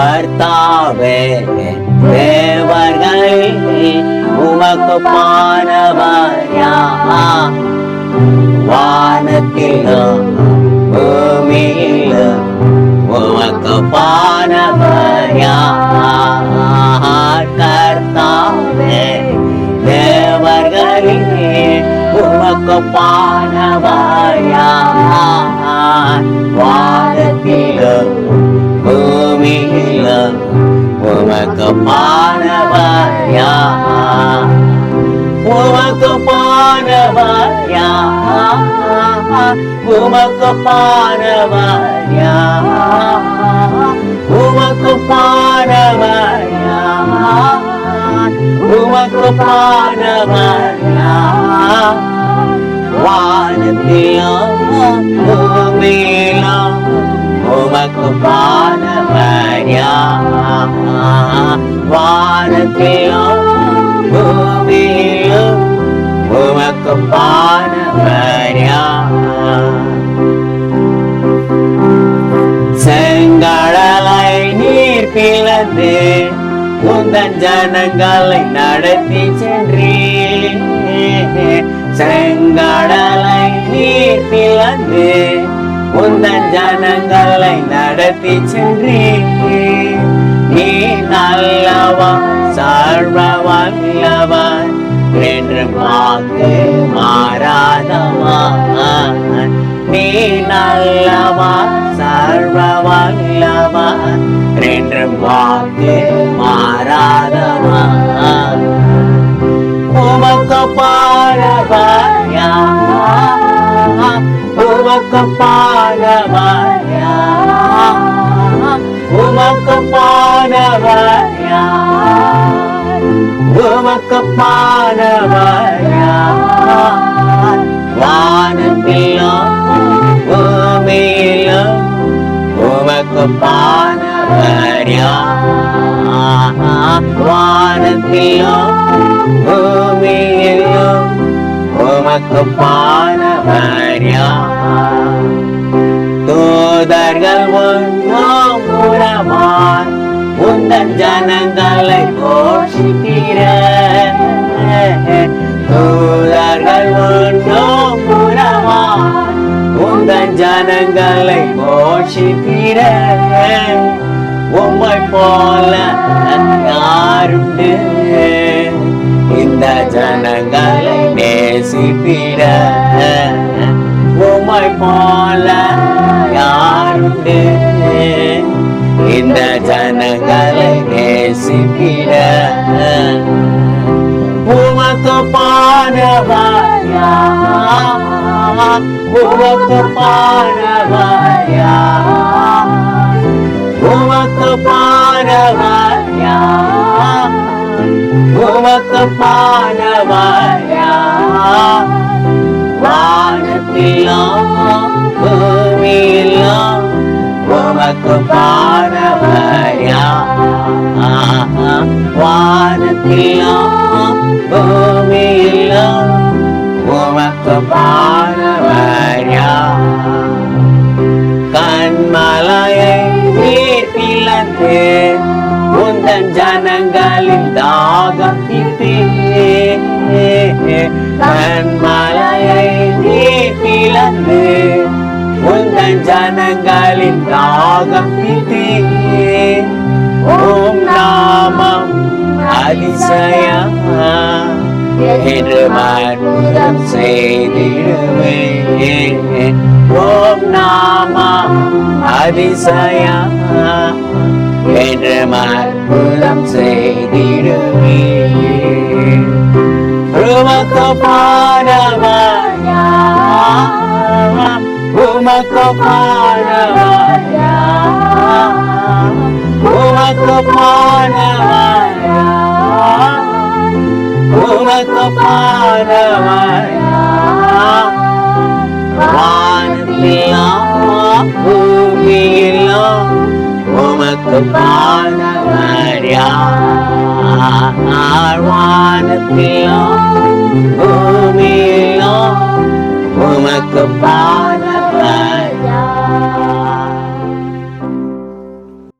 கர்த்தாவே தேவர்கள் உமக்கு பானவயா வானத்திலும் பூமியிலும் உமக்கு பானவயா கர்த்தாவே தேவர்களிலே உமக்கு பானவயா உமக்கு பானவயா உமக்கு பானவயா உமக்கு உமக்கு செங்கடலை நீர் பிளந்து உந்தன் ஜனங்களை நடத்தி சென்றே செங்கடலை நீர் பிளந்து உந்தன் ஜனங்களை நடத்தி சென்றே நீ நல்லவன் என்று வாக்கு மாறாதவா நீ நல்லவா சர்வ வல்லவா என்று வாக்கு மாறாதவா உமக்கு பாரவயா உமக்கு பாரவயா உமக்கு பாரவயா உமக்கு பாரவயா பூமியிலும் உமக்கு பானவரியா பூமியிலும் உமக்கு தூதர்கள் ஒன்றும் உறவான் ஜனங்களை போஷிக்கிற தூதர்கள் ஒன்றும் புறமாய் உந்தன் ஜனங்களை போஷிக்கிற உம்மை போல யாருண்டு? இந்த ஜனங்களை நேசிப்பிட. உம்மை போல பானவாயா உமக்கு பானவாயா உமக்கு பானவாயா உமக்கு பானவாயா வானத்திலும் பூமியிலும் உமக்கு பானவாயா வானத்திலும் உமக்கு கண்மலையை நீர் பிளந்து உந்தன் ஜனங்களின் தாகம் தீர்த்தே கண்மலையை நீர் பிளந்து உந்தன் ஜனங்களின் தாகம் தீர்த்தே ஓம் நாமம். அதிசயம். என்று அற்புதம் செய்திடுவே ஓம் நாமா அதிசயா என்று அற்புதம் செய்திடுவே உமக்கு பாடவாயா உமக்கு உமக்கு பாடவாயா வானத்திலும் உமக்கு பாடவாயா வானத்திலும் பூமியிலும் உமக்கு பாட